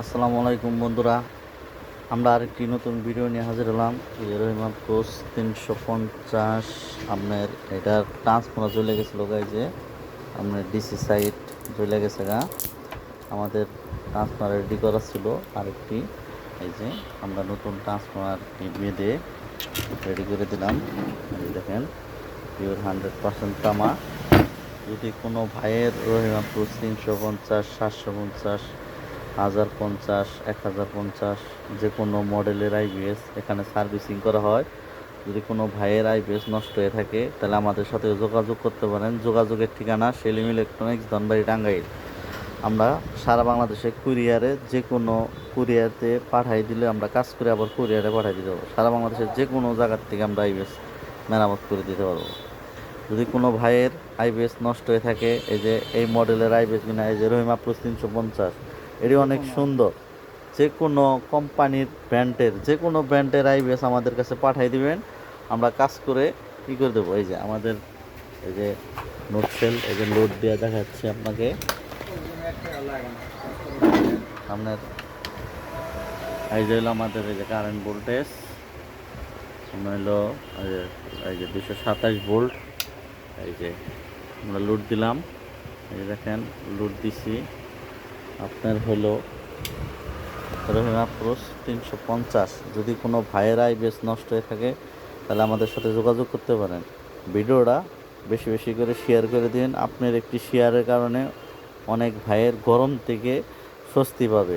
আসসালামু আলাইকুম বন্ধুরা। আমরা আরেকটি নতুন ভিডিও নিয়ে হাজির হলাম। রহিমান কোচ তিনশো পঞ্চাশ, আপনার এটার ট্রান্সফার চলে গেছিল গাই যে, আপনার ডিসি সাইট চলে গেছে গা। আমাদের ট্রান্সফার রেডি করা ছিল আরেকটি। এই যে আমরা নতুন ট্রান্সফার বেঁধে রেডি করে দিলাম। দেখেন, পিওর হান্ড্রেড পার্সেন্ট তামা। যদি কোনো ভাইয়ের রহিমা কোচ তিনশো পঞ্চাশ, সাতশো পঞ্চাশ হাজার পঞ্চাশ, এক হাজার পঞ্চাশ যে কোনো মডেলের আইবিএস এখানে সার্ভিসিং করা হয়। যদি কোনো ভাইয়ের আইবিএস নষ্ট হয়ে থাকে, তাহলে আমাদের সাথে যোগাযোগ করতে পারেন। যোগাযোগের ঠিকানা সেলিম ইলেকট্রনিক্স, ধনবাড়ি, টাঙ্গাইল। আমরা সারা বাংলাদেশে কুরিয়ারে যে কোনো কুরিয়ারতে পাঠাই দিলে আমরা কাজ করে আবার কুরিয়ারে পাঠাই দিতে পারব। সারা বাংলাদেশের যে কোনো জায়গার থেকে আমরা আইবিএস মেরামত করে দিতে পারব। যদি কোনো ভাইয়ের আইবিএস নষ্ট হয়ে থাকে, এই যে এই মডেলের আইবিএস কিনা, এই যে রহিমা প্লাস তিনশো পঞ্চাশ এটি অনেক সুন্দর। যে কোনো কোম্পানির ব্র্যান্ডের যে কোনো ব্র্যান্ডের আইবিএস আমাদের কাছে পাঠিয়ে দিবেন। আমরা কাজ করে কী করে দেবো। এই যে আমাদের, এই যে নোট সেল, এই যে লোড দেওয়া দেখাচ্ছে আপনাকে। আপনার এই যে হলো আমাদের, এই যে কারেন্ট ভোল্টেজ হলো, এই যে দুশো সাতাশ ভোল্ট। এই যে আমরা লোড দিলাম। এই দেখেন, লোড দিছি। আপনার হলো ক্রোস তিনশো পঞ্চাশ। যদি কোনো ভাইয়ের বেশ নষ্ট হয়ে থাকে, তাহলে আমাদের সাথে যোগাযোগ করতে পারেন। ভিডিওটা বেশি বেশি করে শেয়ার করে দিন। আপনার একটি শেয়ারের কারণে অনেক ভাইয়ের গরম থেকে স্বস্তি পাবে।